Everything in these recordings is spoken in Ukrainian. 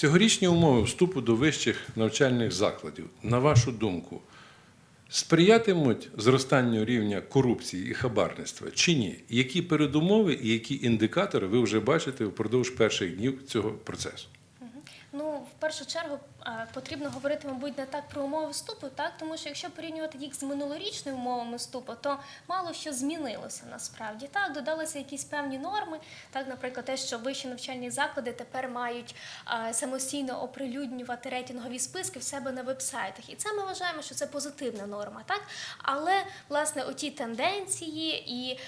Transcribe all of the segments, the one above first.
Цьогорічні умови вступу до вищих навчальних закладів, на вашу думку, сприятимуть зростанню рівня корупції і хабарництва чи ні? Які передумови і які індикатори ви вже бачите впродовж перших днів цього процесу? Ну, в першу чергу потрібно говорити, мабуть, не так про умови вступу, так тому що якщо порівнювати їх з минулорічними умовами вступу, то мало що змінилося насправді. Так, додалися якісь певні норми. Так, наприклад, те, що вищі навчальні заклади тепер мають самостійно оприлюднювати рейтингові списки в себе на вебсайтах. І це ми вважаємо, що це позитивна норма, так але власне оті тенденції і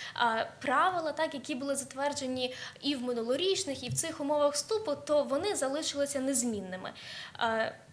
правила, так які були затверджені і в минулорічних, і в цих умовах вступу, то вони залишилися незмінними.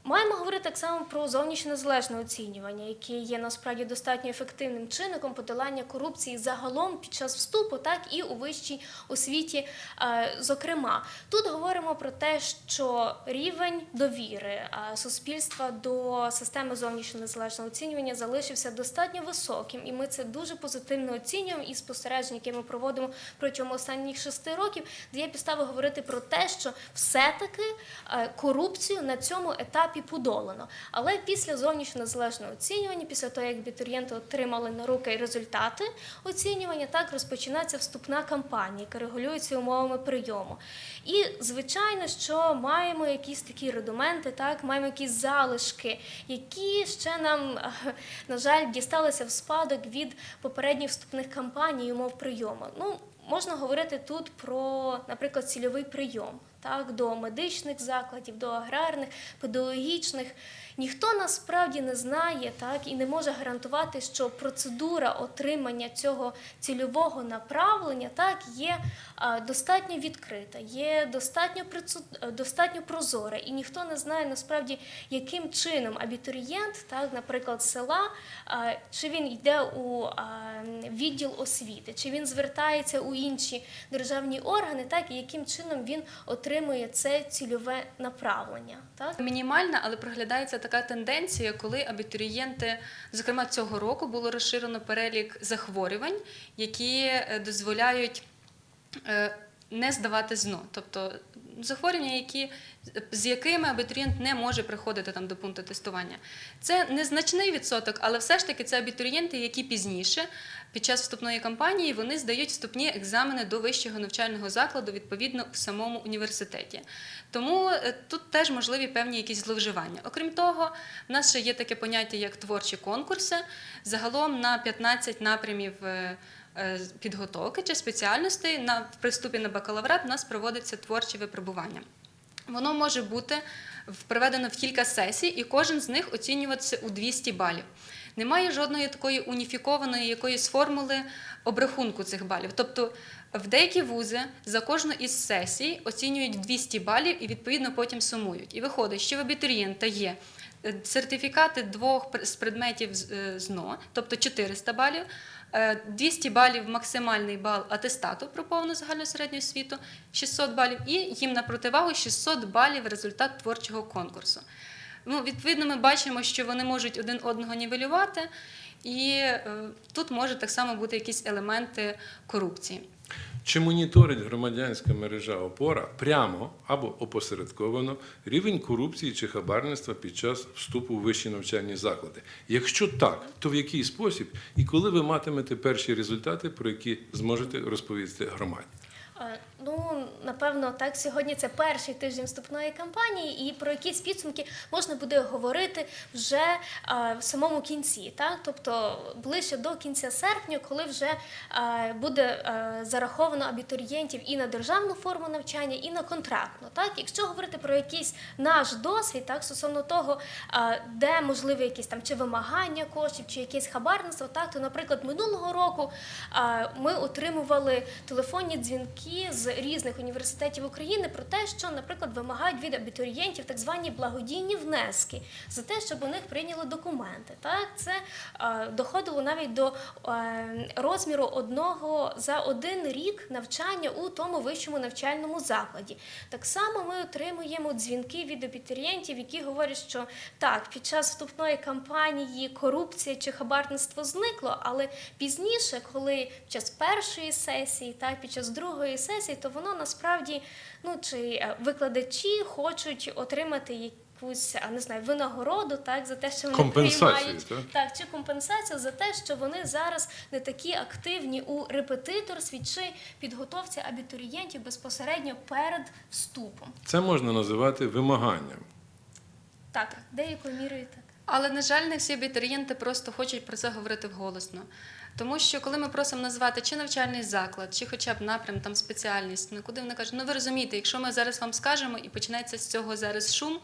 Маємо говорити так само про зовнішнє незалежне оцінювання, яке є насправді достатньо ефективним чинником подолання корупції загалом під час вступу, так і у вищій освіті. е, Зокрема, тут говоримо про те, що рівень довіри е, суспільства до системи зовнішнього незалежного оцінювання залишився достатньо високим, і ми це дуже позитивно оцінюємо. І спостереження, які ми проводимо протягом останніх шести років, дає підстави говорити про те, що все-таки е, корупцію на цьому етапі подолано. Але після зовнішнього незалежного оцінювання, після того, як абітурієнти отримали на руки результати оцінювання, так розпочинається вступна кампанія, яка регулюється умовами прийому. І звичайно, що маємо якісь такі рудименти, так маємо якісь залишки, які ще нам, на жаль, дісталися в спадок від попередніх вступних кампаній умов прийому. Ну, Можна говорити тут про, наприклад, цільовий прийом так, до медичних закладів, до аграрних, педагогічних. Ніхто насправді не знає так, і не може гарантувати, що процедура отримання цього цільового направлення так, є достатньо відкрита, є достатньо, достатньо прозора, і ніхто не знає насправді, яким чином абітурієнт, так, наприклад, села, чи він йде у відділ освіти, чи він звертається у інші державні органи, так, і яким чином він отримує це цільове направлення. Так? Мінімальна, але проглядається така тенденція, коли абітурієнти, зокрема цього року, було розширено перелік захворювань, які е, дозволяють е, не здавати ЗНО. Тобто захворювання, які, з якими абітурієнт не може приходити там, до пункту тестування. Це незначний відсоток, але все ж таки це абітурієнти, які пізніше, під час вступної кампанії, вони здають вступні екзамени до вищого навчального закладу відповідно в самому університеті. Тому е, тут теж можливі певні якісь зловживання. Окрім того, в нас ще є таке поняття, як творчі конкурси. Загалом на 15 напрямів. Е, Підготовки чи спеціальностей на при вступі на бакалаврат у нас проводиться творче випробування. Воно може бути проведено в кілька сесій, і кожен з них оцінюватися у 200 балів. Немає жодної такої уніфікованої якоїсь формули обрахунку цих балів. Тобто в деякі вузи за кожну із сесій оцінюють 200 балів і відповідно потім сумують. І виходить, що в абітурієнта є сертифікати двох з предметів е, ЗНО, тобто 400 балів. Е, 200 балів максимальний бал атестату про повну загальну середню освіту, 600 балів, і їм на противагу 600 балів результат творчого конкурсу. Ну, відповідно, ми бачимо, що вони можуть один одного нівелювати, і е, тут може так само бути якісь елементи корупції. Чи моніторить громадянська мережа опора прямо або опосередковано рівень корупції чи хабарництва під час вступу в вищі навчальні заклади? Якщо так, то в який спосіб і коли ви матимете перші результати, про які зможете розповісти громаді? Напевно, так сьогодні це перший тиждень вступної кампанії, і про якісь підсумки можна буде говорити вже е, в самому кінці, так? тобто ближче до кінця серпня, коли вже е, буде е, зараховано абітурієнтів і на державну форму навчання, і на контрактну. Так? Якщо говорити про якийсь наш досвід, так, стосовно того, де можливі якісь там чи вимагання коштів, чи якесь хабарництво, так, то, наприклад, минулого року ми отримували телефонні дзвінки з різних університетів України про те, що, наприклад, вимагають від абітурієнтів так звані благодійні внески за те, щоб у них прийняли документи. Так, це е, доходило навіть до е, розміру одного за один рік навчання у тому вищому навчальному закладі. Так само ми отримуємо дзвінки від абітурієнтів, які говорять, що так, під час вступної кампанії корупція чи хабарництво зникло, але пізніше, коли під час першої сесії, так, під час другої сесії, то воно насправді ну чи е, викладачі хочуть отримати якусь а, не знаю винагороду, так за те, що вони приймають так? так, чи компенсацію за те, що вони зараз не такі активні у репетиторстві чи підготовці абітурієнтів безпосередньо перед вступом. Це можна називати вимаганням. Так, деякою мірою так. Але, на жаль, не всі абітурієнти просто хочуть про це говорити вголосно. Тому що коли ми просимо назвати чи навчальний заклад, чи хоча б напрям, там спеціальність, ну куди вони кажуть, ну ви розумієте, якщо ми зараз вам скажемо і починається з цього зараз шум,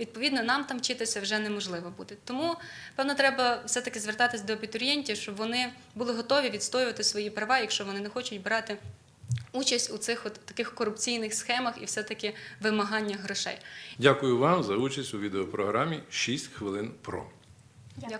відповідно, нам там вчитися вже неможливо буде. Тому, певно, треба все-таки звертатись до абітурієнтів, щоб вони були готові відстоювати свої права, якщо вони не хочуть брати участь у цих от таких корупційних схемах і все-таки вимагання грошей. Дякую вам за участь у відеопрограмі «6 хвилин про. Дякую.